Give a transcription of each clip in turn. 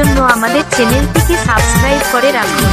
জন্য আমাদের চ্যানেলটিকে সাবস্ক্রাইব করে রাখুন।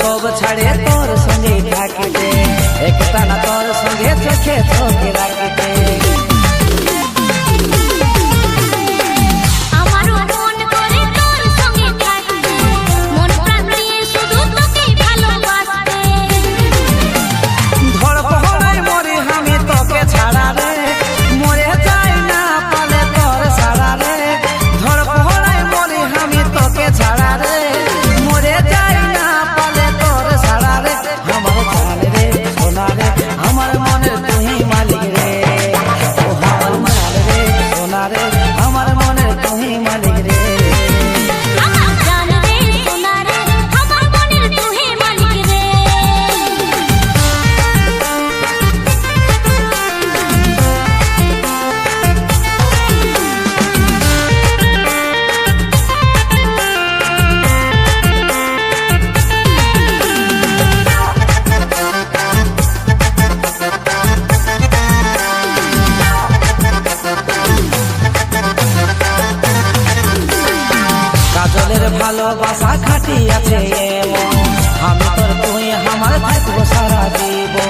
सब छाड़े तोर संगे ढाके एक ताना तोर संगे चखे चोके ढाके থাকবো সারা জীবন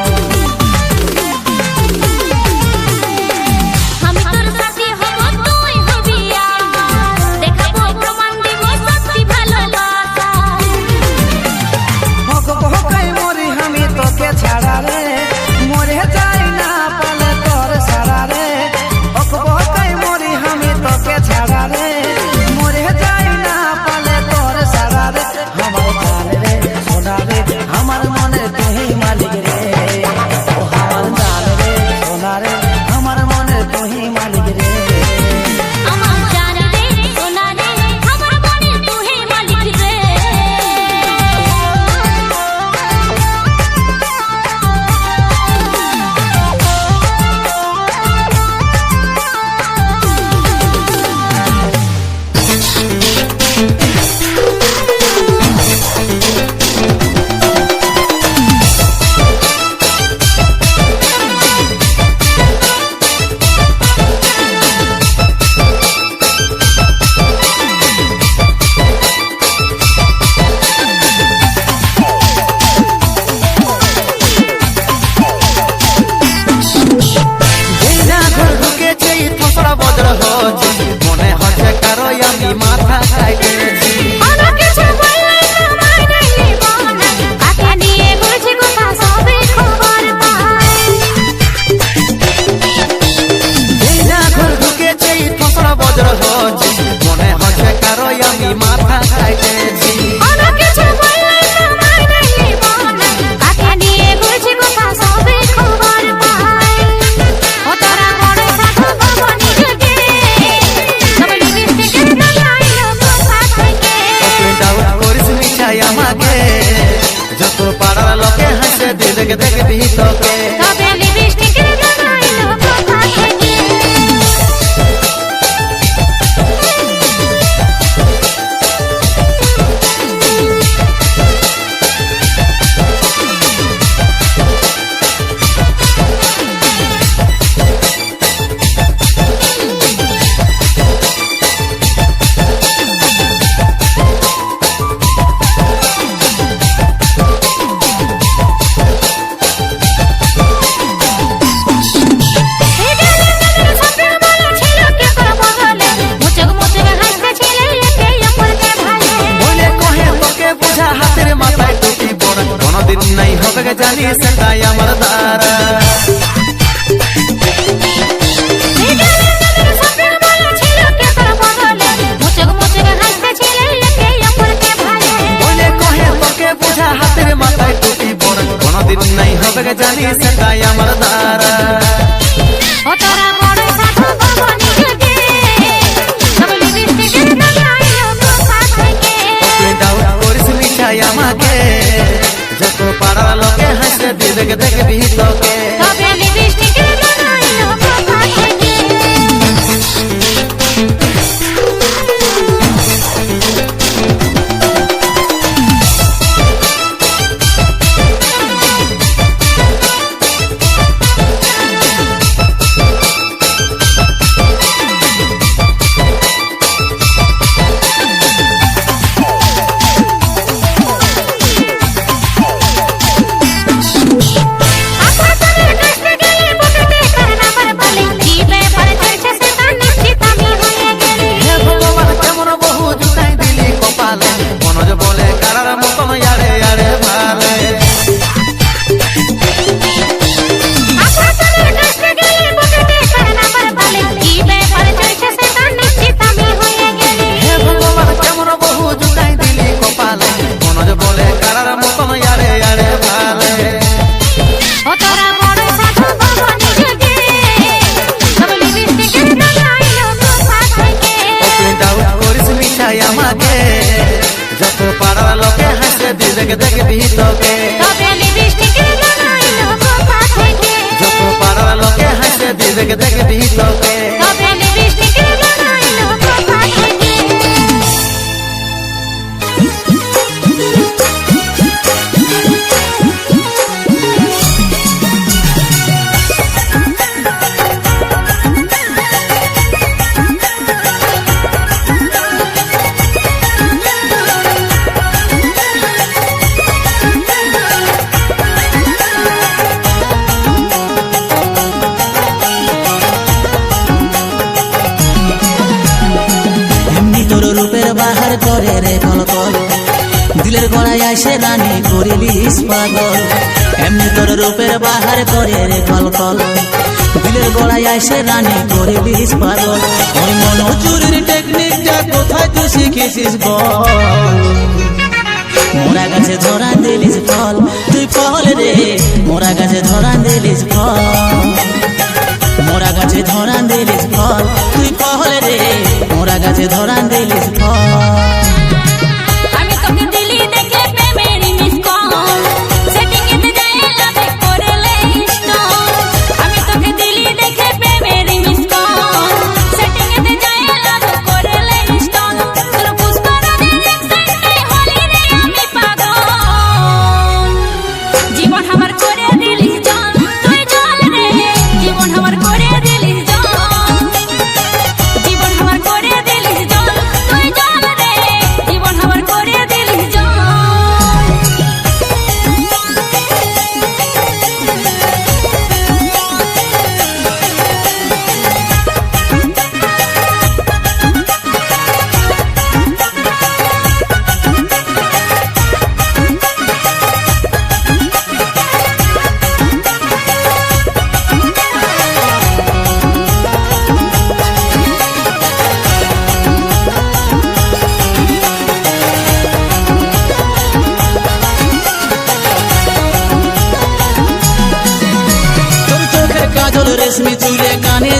লোকে হাসে দিলকে দেখবি তোকে গড়াই আসে রানী করবি পাগল ওই মনোচুরির টেকনিকটা কোথায় তুই শিখেছিস মোরা গাছে ধরা দিলিস ফল তুই ফল রে। মোরা গাছে ধরা দিলিস ফল। মোরা গাছে ধরা দিলিস ফল তুই ফল রে। মোরা গাছে ধরা দিলিস ফল।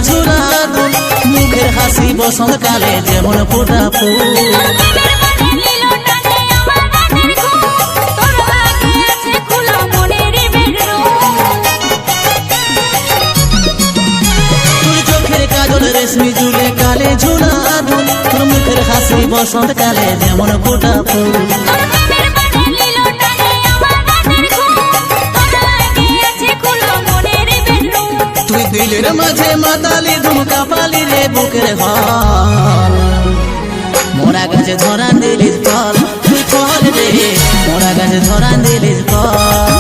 ঝুলার মুখের হাসি বসন্তকালে যেমন ফোটা ফুল। রেশমি জুলে কালে ঝুলা তোর মুখের হাসি বসন্তকালে যেমন ফোটা ফুল। তুই দিলের মাঝে মাতালি ধুমকা পালি রে বুকের হল মোরা গাছে ধরা দিলির ফল, তুই ফল রে মোরা গাছে ধরা দিলির ফল।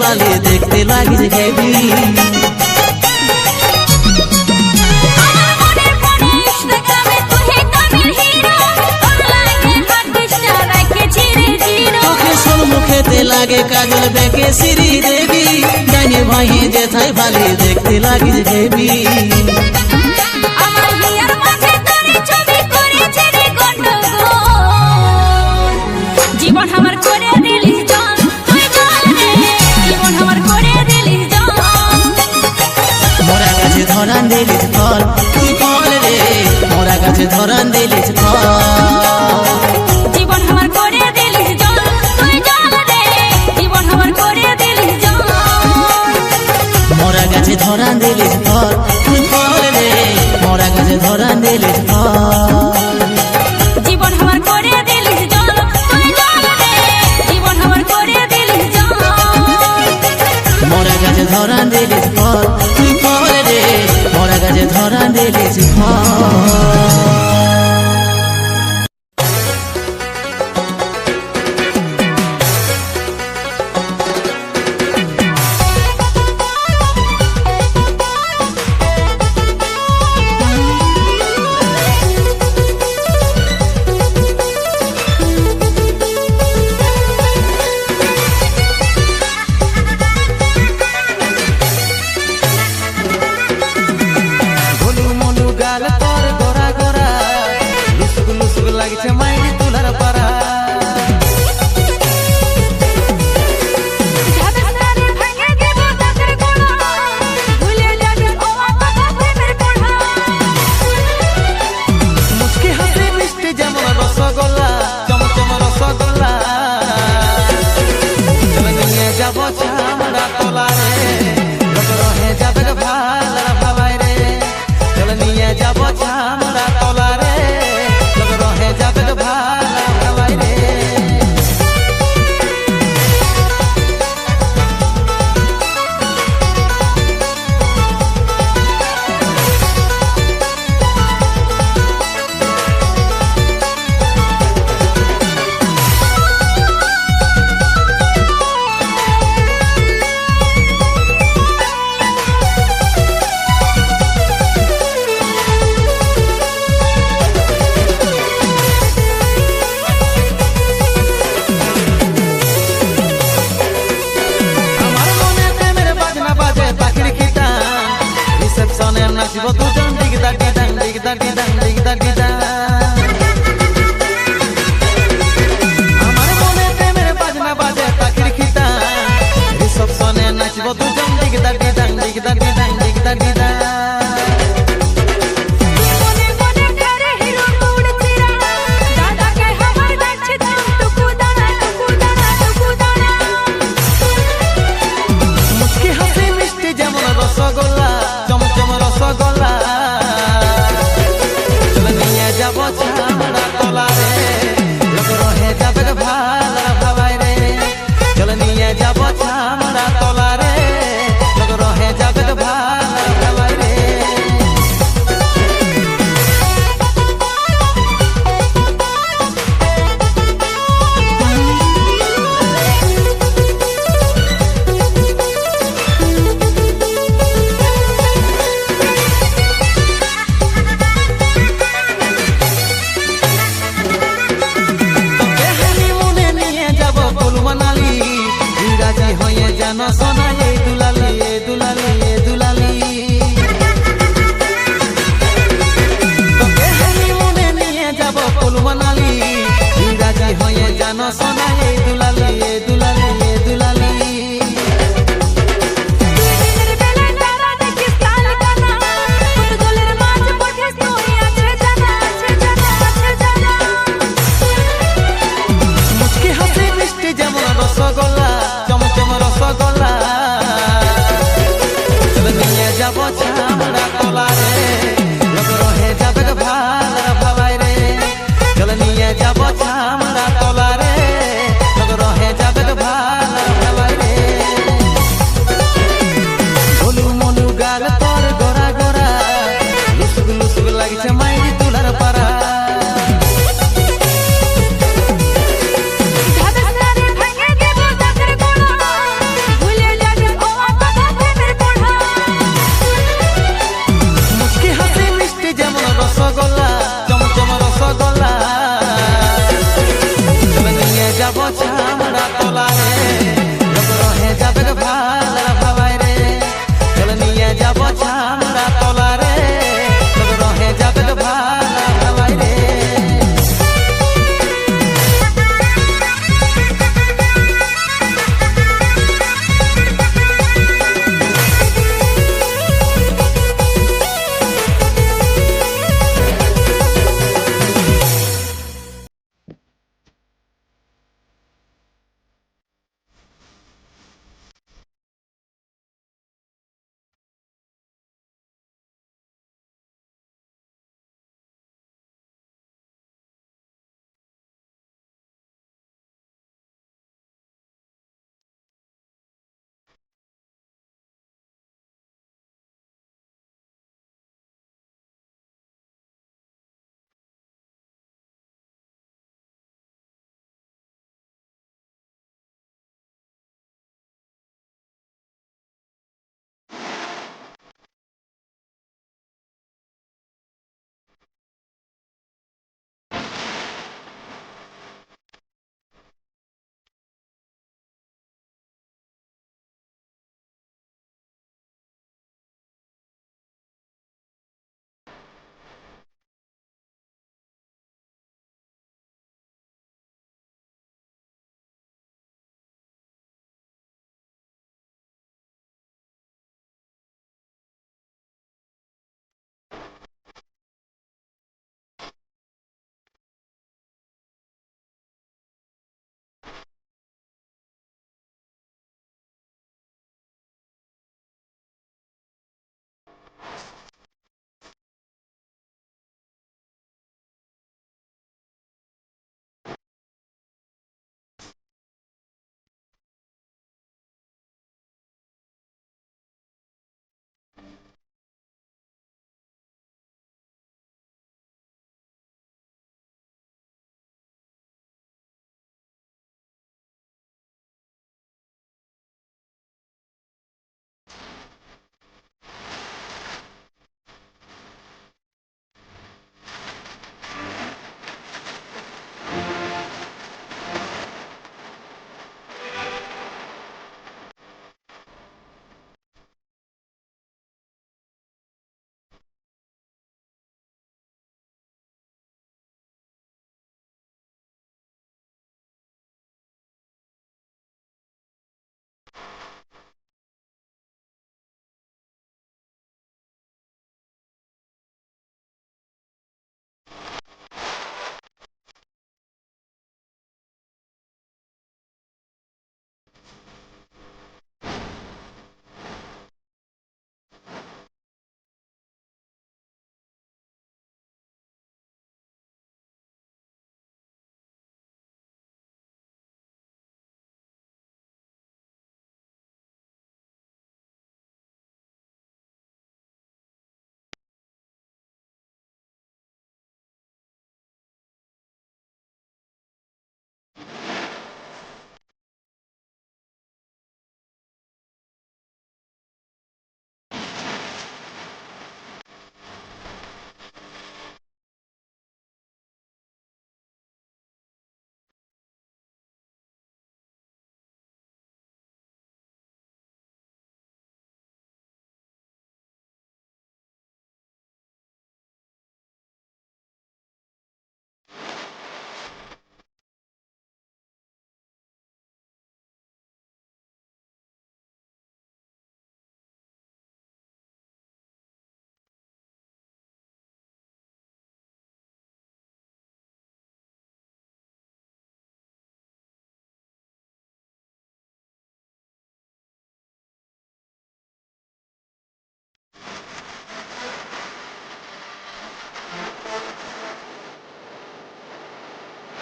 বালে দেখতে লাগিস হেভি খেতে লাগে কাজল বেঁকে সিরি দেবী ডাইনে ভাই জেঠাই ভালে দেখতে লাগিস হেভি দিলি জীবন আমার করে দিলি জীবন আমার করে দিলি মরা গাছে ধরা দিলি তুই করে রে। মরা গাছে ধরা দিলি ফল